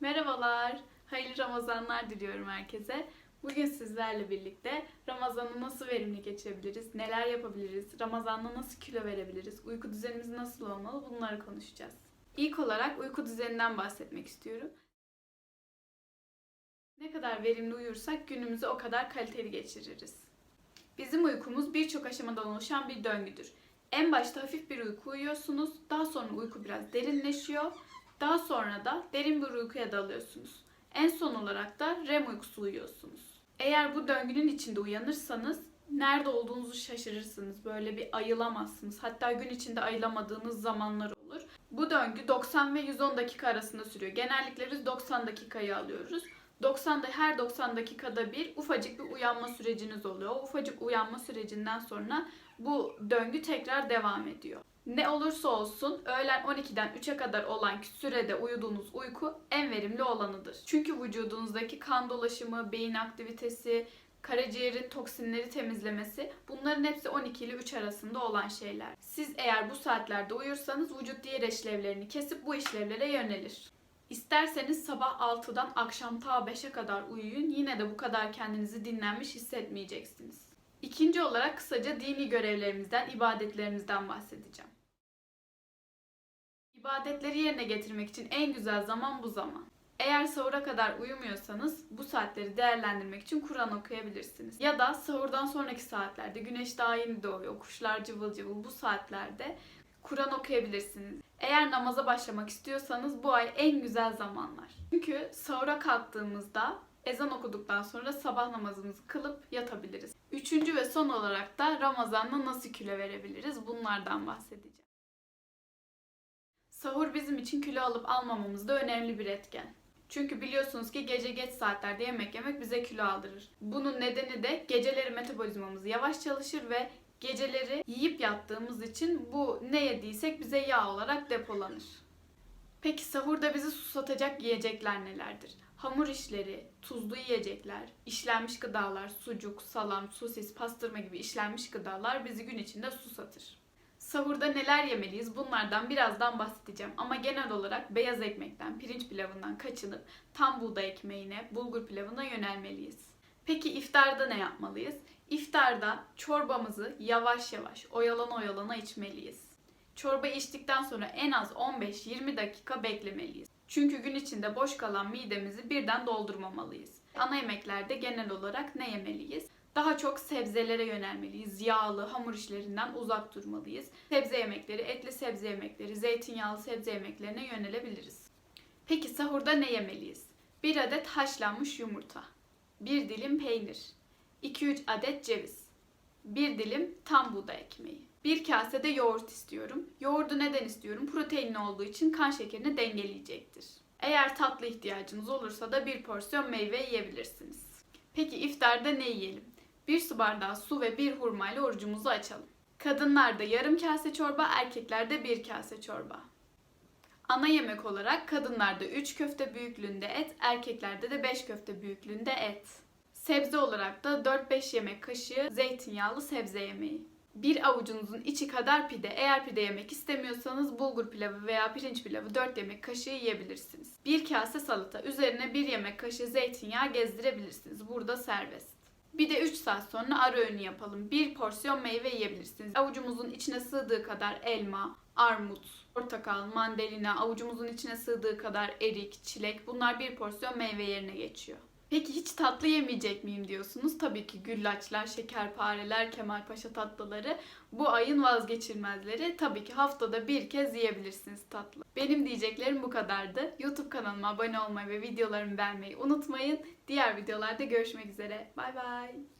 Merhabalar, hayırlı Ramazanlar diliyorum herkese. Bugün sizlerle birlikte Ramazan'ı nasıl verimli geçirebiliriz, neler yapabiliriz, Ramazan'da nasıl kilo verebiliriz, uyku düzenimiz nasıl olmalı bunları konuşacağız. İlk olarak uyku düzeninden bahsetmek istiyorum. Ne kadar verimli uyursak günümüzü o kadar kaliteli geçiririz. Bizim uykumuz birçok aşamadan oluşan bir döngüdür. En başta hafif bir uyku uyuyorsunuz, daha sonra uyku biraz derinleşiyor, daha sonra da derin bir uykuya dalıyorsunuz. En son olarak da REM uykusu uyuyorsunuz. Eğer bu döngünün içinde uyanırsanız nerede olduğunuzu şaşırırsınız. Böyle bir ayılamazsınız. Hatta gün içinde ayılamadığınız zamanlar olur. Bu döngü 90 ve 110 dakika arasında sürüyor. Genellikle biz 90 dakikayı alıyoruz. 90'da her 90 dakikada bir ufacık bir uyanma süreciniz oluyor. O ufacık uyanma sürecinden sonra bu döngü tekrar devam ediyor. Ne olursa olsun öğlen 12'den 3'e kadar olan sürede uyuduğunuz uyku en verimli olanıdır. Çünkü vücudunuzdaki kan dolaşımı, beyin aktivitesi, karaciğerin toksinleri temizlemesi bunların hepsi 12 ile 3 arasında olan şeyler. Siz eğer bu saatlerde uyursanız vücut diğer işlevlerini kesip bu işlevlere yönelir. İsterseniz sabah 6'dan akşam ta 5'e kadar uyuyun yine de bu kadar kendinizi dinlenmiş hissetmeyeceksiniz. İkinci olarak kısaca dini görevlerimizden, ibadetlerimizden bahsedeceğim. İbadetleri yerine getirmek için en güzel zaman bu zaman. Eğer sahura kadar uyumuyorsanız bu saatleri değerlendirmek için Kur'an okuyabilirsiniz. Ya da sahurdan sonraki saatlerde güneş daha yeni doğuyor, kuşlar cıvıl cıvıl bu saatlerde Kur'an okuyabilirsiniz. Eğer namaza başlamak istiyorsanız bu ay en güzel zamanlar. Çünkü sahura kalktığımızda ezan okuduktan sonra sabah namazımızı kılıp yatabiliriz. Üçüncü ve son olarak da Ramazan'da nasıl kilo verebiliriz bunlardan bahsedeceğim. Sahur bizim için kilo alıp almamamızda önemli bir etken. Çünkü biliyorsunuz ki gece geç saatlerde yemek yemek bize kilo aldırır. Bunun nedeni de geceleri metabolizmamız yavaş çalışır ve geceleri yiyip yattığımız için bu ne yediysek bize yağ olarak depolanır. Peki sahurda bizi susatacak yiyecekler nelerdir? Hamur işleri, tuzlu yiyecekler, işlenmiş gıdalar, sucuk, salam, sosis, pastırma gibi işlenmiş gıdalar bizi gün içinde susatır. Sahurda neler yemeliyiz bunlardan birazdan bahsedeceğim ama genel olarak beyaz ekmekten, pirinç pilavından kaçınıp tam buğday ekmeğine, bulgur pilavına yönelmeliyiz. Peki iftarda ne yapmalıyız? İftarda çorbamızı yavaş yavaş, oyalana oyalana içmeliyiz. Çorba içtikten sonra en az 15-20 dakika beklemeliyiz. Çünkü gün içinde boş kalan midemizi birden doldurmamalıyız. Ana yemeklerde genel olarak ne yemeliyiz? Daha çok sebzelere yönelmeliyiz. Yağlı, hamur işlerinden uzak durmalıyız. Sebze yemekleri, etli sebze yemekleri, zeytinyağlı sebze yemeklerine yönelebiliriz. Peki sahurda ne yemeliyiz? 1 adet haşlanmış yumurta, 1 dilim peynir, 2-3 adet ceviz, 1 dilim tam buğday ekmeği, 1 kase de yoğurt istiyorum. Yoğurdu neden istiyorum? Proteinli olduğu için kan şekerini dengeleyecektir. Eğer tatlı ihtiyacınız olursa da bir porsiyon meyve yiyebilirsiniz. Peki iftarda ne yiyelim? Bir su bardağı su ve bir hurma ile orucumuzu açalım. Kadınlarda yarım kase çorba, erkeklerde bir kase çorba. Ana yemek olarak kadınlarda 3 köfte büyüklüğünde et, erkeklerde de 5 köfte büyüklüğünde et. Sebze olarak da 4-5 yemek kaşığı zeytinyağlı sebze yemeği. Bir avucunuzun içi kadar pide. Eğer pide yemek istemiyorsanız bulgur pilavı veya pirinç pilavı 4 yemek kaşığı yiyebilirsiniz. Bir kase salata. Üzerine 1 yemek kaşığı zeytinyağı gezdirebilirsiniz. Burada serbest. Bir de 3 saat sonra ara öğünü yapalım. Bir porsiyon meyve yiyebilirsiniz. Avucumuzun içine sığdığı kadar elma, armut, portakal, mandalina, avucumuzun içine sığdığı kadar erik, çilek bunlar bir porsiyon meyve yerine geçiyor. Peki hiç tatlı yemeyecek miyim diyorsunuz? Tabii ki güllaçlar, şekerpareler, Kemalpaşa tatlıları bu ayın vazgeçilmezleri. Tabii ki haftada bir kez yiyebilirsiniz tatlı. Benim diyeceklerim bu kadardı. YouTube kanalıma abone olmayı ve videolarımı beğenmeyi unutmayın. Diğer videolarda görüşmek üzere. Bay bay.